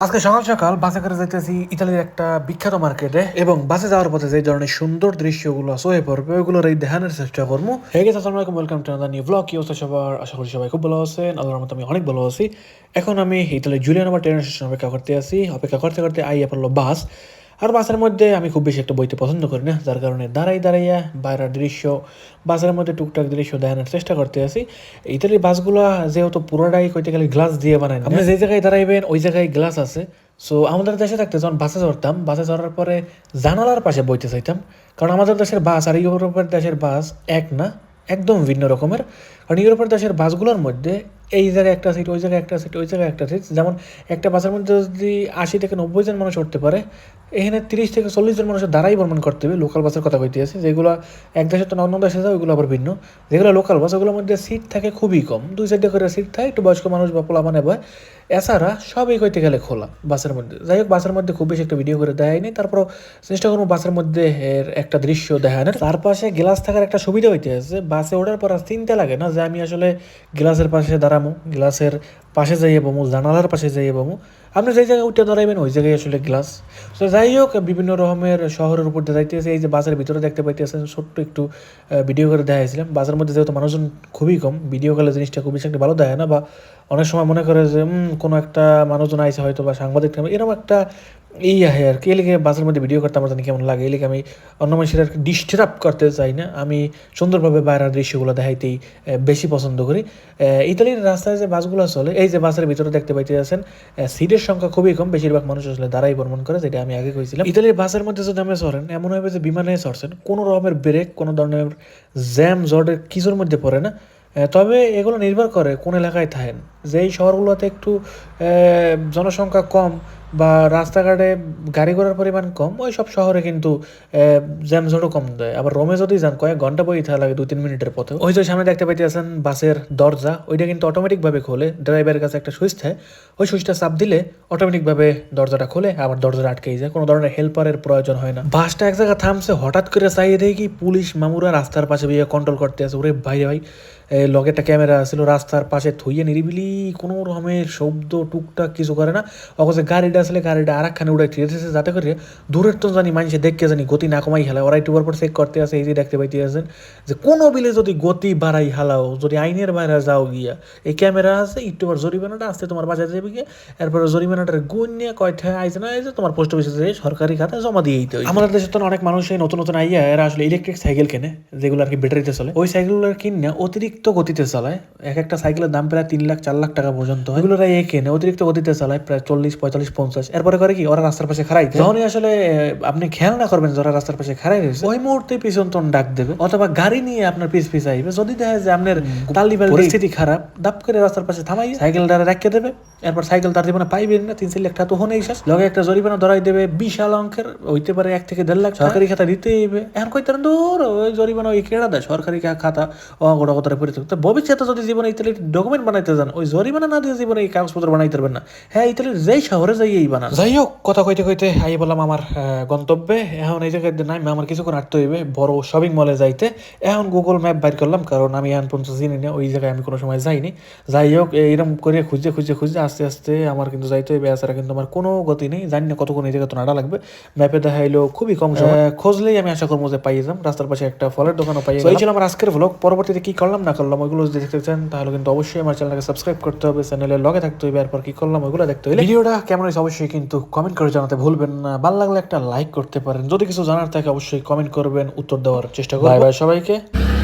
আজকে সকাল সকাল বাসে করে যাইতেছি ইতালির একটা বিখ্যাত মার্কেটে এবং বাসে যাওয়ার পথে যে ধরনের সুন্দর দৃশ্যগুলো সয়ে পড়বে ওইগুলোর এই দেখানোর চেষ্টা করব। হ্যাঁ গেছে আসসালামু আলাইকুম welcome to another new blog কি অবস্থা সবার? আশা করি সবাই খুব ভালো আছেন। আল্লাহর মতো আমি অনেক ভালো আছি। এখন আমি ইতালির জুলিয়ান আমার ট্রেন স্টেশন অপেক্ষা করতে আসি অপেক্ষা করতে করতে আই পড়ল বাস। আর বাসের মধ্যে আমি খুব বেশি একটা বইতে পছন্দ করি না, যার কারণে দাঁড়াই দাঁড়াইয়া বাইরের দৃশ্য, বাসের মধ্যে টুকটাক দৃশ্য দেখানোর চেষ্টা করতে আছি। ইতালির বাসগুলো যেহেতু পুরোটাই কইতে গেলে গ্লাস দিয়ে বানায় আপনি যে জায়গায় দাঁড়াইবেন, ওই জায়গায় গ্লাস আছে। সো আমাদের দেশে থাকতে যখন বাসে চড়তাম, বাসে চড়ার পরে জানালার পাশে বইতে চাইতাম। কারণ আমাদের দেশের বাস আর ইউরোপের দেশের বাস এক না, একদম ভিন্ন রকমের। কারণ ইউরোপের দেশের বাসগুলোর মধ্যে এই জায়গায় একটা সিট ওই জায়গায় একটা সিট ওই জায়গায় একটা সিট যেমন একটা বাসের মধ্যে যদি আশি থেকে নব্বই জন মানুষ উঠতে পারে, এখানে তিরিশ থেকে চল্লিশ জন মানুষের দ্বারাই ভ্রমণ করতে হবে। লোকাল বাসের কথা কইতে আছে যেগুলো এক দেশে তো অন্য দেশে যায়, ওইগুলো আবার ভিন্ন। যেগুলো লোকাল বাস ওগুলোর মধ্যে সিট থাকে খুবই কম। দুই সাইডে করে সিট থাকে, একটু বয়স্ক মানুষ বা পোলা মানে বয় এছাড়া সবই কইতে গেলে খোলা বাসের মধ্যে। যাই হোক, বাসের মধ্যে খুব বেশি একটা ভিডিও করে দেয়নি তারপর চেষ্টা করব বাসের মধ্যে এর একটা দৃশ্য দেখানোর। তার পাশে গ্লাস থাকার একটা সুবিধা হইতে আছে বাসে ওঠার পর আর চিন্তা লাগে না যে আমি আসলে গ্লাসের পাশে দাঁড়ামো। গ্লাসের পাশে যাইয়ে বমু, জানালার পাশে যাইয়ে বমু। আপনি যেই জায়গায় উঠে দাঁড়াইবেন, ওই জায়গায় আসলে গ্লাস। তো যাই হোক, বিভিন্ন রকমের শহরের উপর দিয়ে যাইতেছে এই যে বাসের ভিতরে দেখতে পাইতেছেন, ছোট্ট একটু ভিডিও করে দেখাইছিলাম। বাসের মধ্যে যেহেতু মানুষজন খুবই কম ভিডিও কলে জিনিসটা খুবই বেশি একটা ভালো দেখায় না বা অনেক সময় মনে করে যে কোনো একটা মানুষজন আইসে হয়তো বা সাংবাদিক এরকম একটা এই আহে আর কি। এলিকে বাসের মধ্যে ভিডিও করতে আমার জানি কেমন লাগে। এলিকে আমি অন্য মানুষের আর ডিস্টার্ব করতে চাই না। আমি সুন্দরভাবে বাইরের দৃশ্যগুলো দেখাইতেই বেশি পছন্দ করি। ইতালির রাস্তায় যে বাসগুলো চলে, এই যে বাসের ভিতরে দেখতে পাইতে আছেন সিটের সংখ্যা খুবই কম। বেশিরভাগ মানুষ আসলে দাঁড়াই ভ্রমণ করে, যেটা আমি আগে কইছিলাম। ইতালির বাসের মধ্যে যদি আমি চড়েন, এমন হবে যে বিমানে চড়ছেন, কোনো রকমের ব্রেক, কোনো ধরনের জ্যাম জটের কিছুর মধ্যে পড়ে না। তবে এগুলো নির্ভর করে কোন এলাকায় থাকেন। যেই শহরগুলোতে একটু জনসংখ্যা কম বা রাস্তাঘাটে গাড়ি ঘোড়ার পরিমাণ কম ওই সব শহরে কিন্তু জ্যামজটও কম দেয়। আবার রোমে যদি যান, কয়েক ঘণ্টা বই থাকা লাগে দুই তিন মিনিটের পথে ওই যে সামনে দেখতে পাইতেছেন বাসের দরজা, ওইটা কিন্তু অটোমেটিকভাবে খোলে। ড্রাইভারের কাছে একটা সুইচ থাকে। ওই সুইচটা চাপ দিলে অটোমেটিকভাবে দরজাটা খোলে, আবার দরজাটা আটকেই যায়। কোনো ধরনের হেল্পারের প্রয়োজন হয় না। বাসটা এক জায়গায় থামছে, হঠাৎ করে চাইয়ে দেখি পুলিশ মামুরা রাস্তার পাশে বিয়ে কন্ট্রোল করতে আছে। ওরে ভাই ভাই লগে একটা ক্যামেরা ছিল রাস্তার পাশে থইয়ে নিরিবিলি, কোনো রকমের শব্দ, টুকটাক কিছু করে না। অথচ গাড়িটা আসলে গাড়িটা আর একখানে উড়াই ঠিয়েছে যাতে করে দূরের তো জানি মানুষে দেখতে জানি গতি না কমাই হেলায়। ওরা একটু পর চেক করতে আছে এই যে দেখতে পাইতে আছেন যে কোনো বিলে যদি গতি বাড়াই হালাও, যদি আইনের বাইরে যাও গিয়া, এই ক্যামেরা আছে, একটু পর জরিমানাটা আসতে তোমার বাজারে যাবে গিয়ে, এরপরে জরিমানাটার গুণ নিয়ে কয়টা আইছে না আইছে, তোমার পোস্ট অফিসে যেয়ে সরকারি খাতায় জমা দিয়ে দিতে আমাদের দেশে তো অনেক মানুষ নতুন নতুন আইয়া, এরা আসলে ইলেকট্রিক সাইকেল কেনে, যেগুলো আর কি ব্যাটারিতে চলে। ওই সাইকেলগুলো কিনে অতিরিক্ত গতিতে চালায় এক একটা সাইকেলের দাম প্রায় তিন লাখ চার লাখ টাকা পর্যন্ত হয়। এগুলো এ কেনে অতিরিক্ত গতিতে চালায় প্রায় চল্লিশ পঁয়তাল্লিশ পঞ্চাশ। এরপরে করে কি? ওরা রাস্তার পাশে খারাই। যখনই আসলে আপনি খেয়াল না করবেন যারা রাস্তার পাশে খারাই রয়েছে ওই মুহূর্তে পিছন তন ডাক দেবে অথবা গাড়ি নিয়ে আপনার পিছ পিছ আইবে যদি দেখা যায় যে আপনার তালিবাল পরিস্থিতি খারাপ দাপ করে রাস্তার পাশে থামাই সাইকেল দ্বারা রাখিয়ে দেবে। এরপর সাইকেল তার জীবনে পাইবেন না তিন লাখ টাকা তো হনেই শেষ। লগে একটা জরিমানা ধরাই দেবে বিশাল অঙ্কের হইতে পারে এক থেকে দেড় লাখ সরকারি খাতা দিতে হইবে। এখন কইতে দূর ওই জরিমানা ওই কেড়া দেয়? সরকারি খাতা অগড়া কথাটা পড়ে থাকবে ভবিষ্যতে যদি জীবনে ইতালির ডকুমেন্ট বানাইতে যান ওই জরিমানা না দিয়ে জীবনে এই কাগজপত্র বানাইতে পারবেন না। হ্যাঁ ইতালির যেই শহরে যাই এই বানান। যাই হোক কথা কইতে কইতে আই বললাম আমার গন্তব্যে। এখন এই জায়গায় নাই আমার কিছুক্ষণ আটতে হইবে বড় শপিং মলে যাইতে। এখন গুগল ম্যাপ বাইর করলাম কারণ আমি এখন পর্যন্ত চিনি না ওই জায়গায় আমি কোনো সময় যাইনি। যাই হোক এরকম করে খুঁজে খুঁজে খুঁজতে আস্তে আস্তে আমার কিন্তু যাইতে হইবে এছাড়া কিন্তু আমার কোনো গতি নেই জানি না কতক্ষণ এই জায়গায় তো নাড়া লাগবে। ম্যাপে দেখাইলো খুবই কম সময়। আহ, আমি আশা করব যে পাই যাম। রাস্তার পাশে একটা ফলের দোকানও পাই এই ছিল আমার আজকের ভ্লগ পরবর্তীতে কি করলাম না করলাম ওইগুলো যদি দেখতে চান তাহলে কিন্তু অবশ্যই আমার চ্যানেলকে সাবস্ক্রাইব করতে হবে চ্যানেলে লগে থাকতে হবে এরপর কি করলাম ওইগুলো দেখতে হলে ভিডিওটা কেমন হয়েছে অবশ্যই কিন্তু কমেন্ট করে জানাতে ভুলবেন না। ভালো লাগলে একটা লাইক করতে পারেন। যদি কিছু জানার থাকে অবশ্যই কমেন্ট করবেন উত্তর দেওয়ার চেষ্টা করবেন বাই বাই সবাইকে।